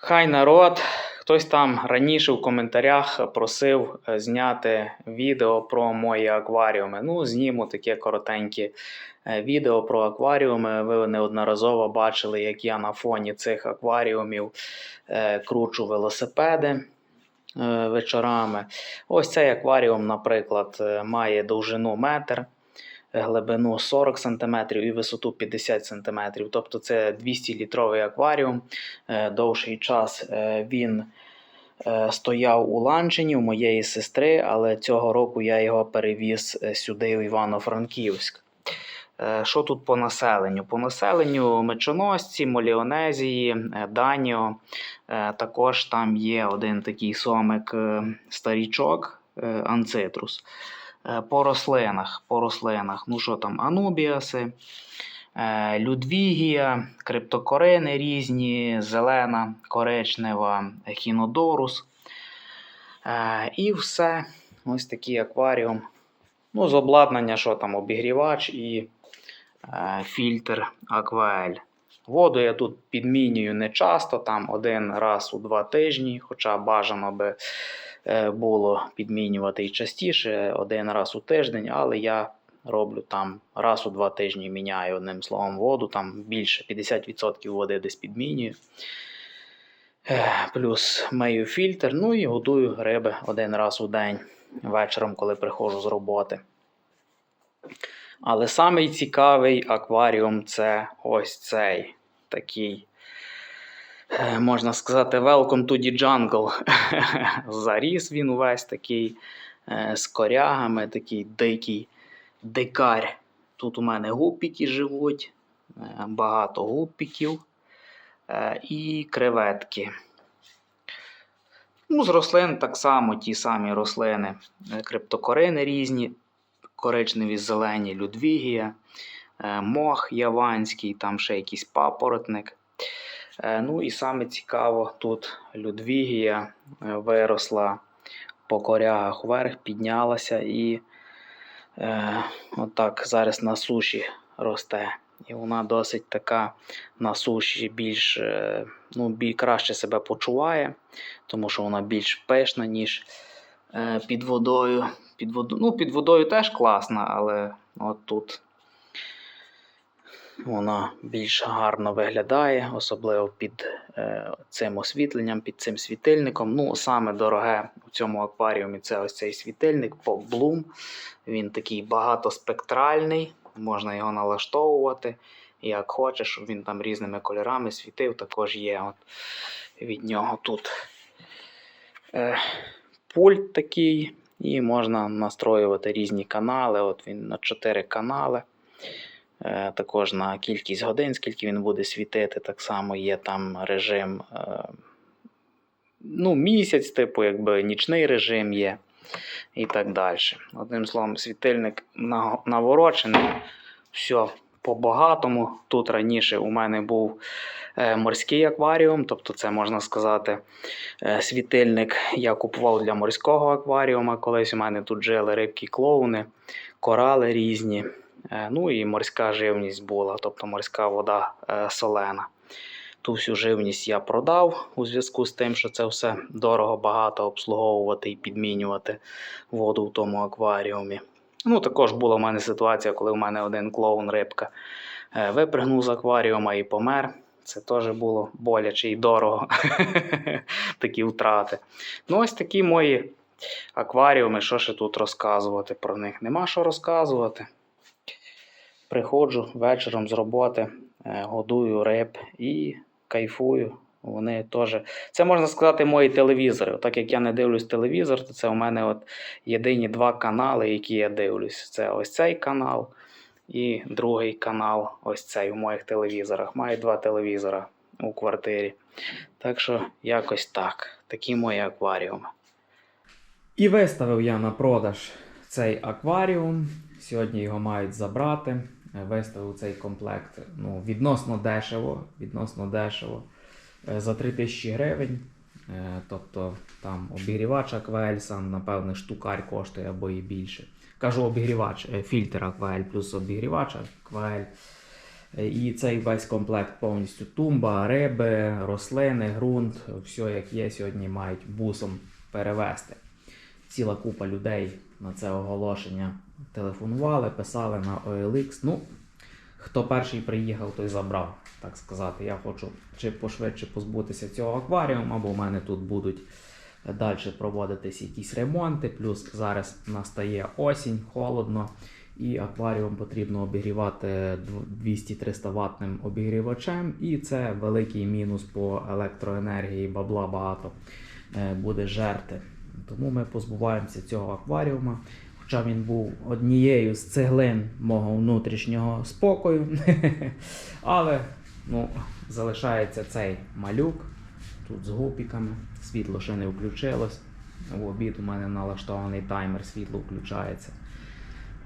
Хай народ, хтось там раніше в коментарях просив е, зняти відео про мої акваріуми. Ну, зніму таке коротеньке е, відео про акваріуми. Ви неодноразово бачили, як я на фоні цих акваріумів е, кручу велосипеди вечорами. Ось цей акваріум, наприклад, має довжину метр. Глибину 40 см і висоту 50 см. Тобто це 200-літровий акваріум. Е, Довший час е, він е, стояв у Ланчині у моєї сестри, але цього року я його перевіз сюди, в Івано-Франківськ. Що тут по населенню? По населенню мечоносці, Моліонезії, Даніо. Також там є один такий сомик старічок Анцитрус. Е, По рослинах, по рослинах, ну що там, анубіаси, е, людвігія, криптокорини різні, зелена, коричнева, хінодорус. Е, І все. Ось такий акваріум. Ну, з обладнання, що там, обігрівач і фільтр Акваель. Воду я тут підмінюю не часто, там один раз у два тижні, хоча бажано би було підмінювати і частіше, один раз у тиждень, але я роблю там раз у два тижні міняю одним словом воду, там більше 50% води десь підмінюю. Е, Плюс мию фільтр, ну і годую риби один раз у день вечором, коли приходжу з роботи. Але самий цікавий акваріум це ось цей такий. Е, Можна сказати, welcome to the jungle. Заріс він увесь такий е, з корягами, такий дикий дикар. Тут у мене гупіки живуть, е, багато гупіків і креветки. Ну, з рослин так само ті самі рослини, криптокорини різні, коричневі, зелені, людвігія, мох яванський, там ще якийсь папоротник. Е, Ну і саме цікаво, тут людвігія е, виросла по корягах вверх, піднялася і е, отак зараз на суші росте. І вона досить така на суші більш е, ну, бі, краще себе почуває, тому що вона більш пишна, ніж е, під водою. Під, воду, ну, під водою теж класна, але от тут вона більш гарно виглядає, особливо під е, цим освітленням, під цим світильником. Ну, саме дороге у цьому акваріумі це ось цей світильник Pop Bloom. Він такий багатоспектральний, можна його налаштовувати як хочеш, щоб він там різними кольорами світив, також є от від нього тут е, пульт такий, і можна настроювати різні канали. От він на 4 канали. Е, також на кількість годин, скільки він буде світити. Так само є там режим е, ну, місяць, типу, якби нічний режим є. І так далі. Одним словом, світильник на- наворочений. Все по-багатому. Тут раніше у мене був е, морський акваріум, тобто це можна сказати, світильник я купував для морського акваріума. Колись у мене тут жили рибки клоуни, корали різні. Е, Ну і морська живність була, тобто морська вода е, солена. Ту всю живність я продав у зв'язку з тим, що це все дорого багато обслуговувати і підмінювати воду в тому акваріумі. Ну, також була в мене ситуація, коли в мене один клоун рибка е, випригнув з акваріума і помер. Це теж було боляче і дорого. такі втрати. Ну, ось такі мої акваріуми. Що ще тут розказувати про них? Нема що розказувати. Приходжу вечором з роботи, е, годую риб і кайфую. Вони теж. Це можна сказати мої телевізори. Так як я не дивлюсь телевізор, то це у мене от єдині два канали, які я дивлюсь. Це ось цей канал і другий канал, ось цей у моїх телевізорах. Маю два телевізора у квартирі. Так що якось так. Такі мої акваріуми. І виставив я на продаж цей акваріум. Сьогодні його мають забрати. Е, Виставив цей комплект ну, відносно дешево. Відносно дешево. Е, За 3000 гривень. Е, Тобто там обігрівач Акваель сам, напевне, штукарь коштує або і більше. Кажу обігрівач, фільтр Акваель плюс обігрівач Акваель. Е, І цей весь комплект повністю тумба, риби, рослини, ґрунт, все як є, сьогодні мають бусом перевезти. Ціла купа людей на це оголошення телефонували, писали на OLX. Ну, хто перший приїхав, той забрав, так сказати. Я хочу чи пошвидше позбутися цього акваріуму, або в мене тут будуть далі проводитись якісь ремонти. Плюс зараз настає осінь, холодно, і акваріум потрібно обігрівати 200-300 ватним обігрівачем. І це великий мінус по електроенергії, бабла багато е, буде жерти. Тому ми позбуваємося цього акваріума. Хоча він був однією з цеглин мого внутрішнього спокою. Але ну, залишається цей малюк тут з гупіками. Світло ще не включилось. В обід у мене налаштований таймер, світло включається.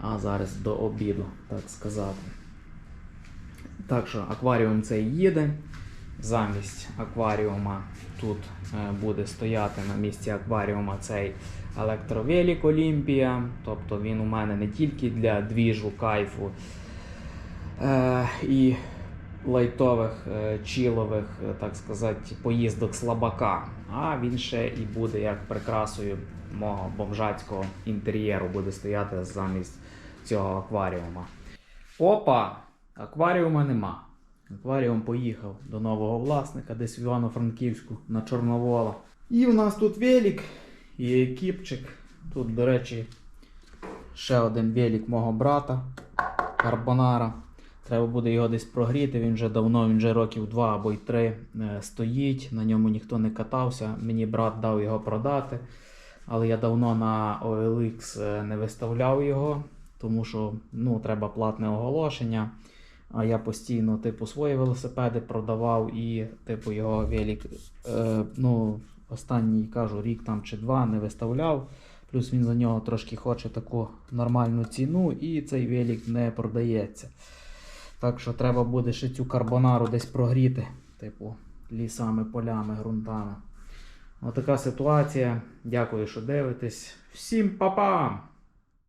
А зараз до обіду, так сказати. Так що акваріум цей їде. Замість акваріума тут е, буде стояти на місці акваріума цей електровелік Олімпія. Тобто він у мене не тільки для двіжу, кайфу е, і лайтових, е, чілових, е, так сказати, поїздок слабака, а він ще і буде як прикрасою мого бомжацького інтер'єру, буде стояти замість цього акваріума. Опа! Акваріума нема. Акваріум поїхав до нового власника, десь в Івано-Франківську на Чорновола. І в нас тут велик і екіпчик. Тут, до речі, ще один велик мого брата Карбонара. Треба буде його десь прогріти. Він вже давно, він вже років два або й три е, стоїть. На ньому ніхто не катався. Мені брат дав його продати. Але я давно на OLX е, не виставляв його, тому що ну, треба платне оголошення. А я постійно, типу, свої велосипеди продавав і, типу, його велик, е, ну, останній кажу, рік там чи два не виставляв. Плюс він за нього трошки хоче таку нормальну ціну, і цей велик не продається. Так що треба буде ще цю карбонару десь прогріти, типу, лісами, полями, ґрунтами. Отака ситуація. Дякую, що дивитесь. Всім па-па!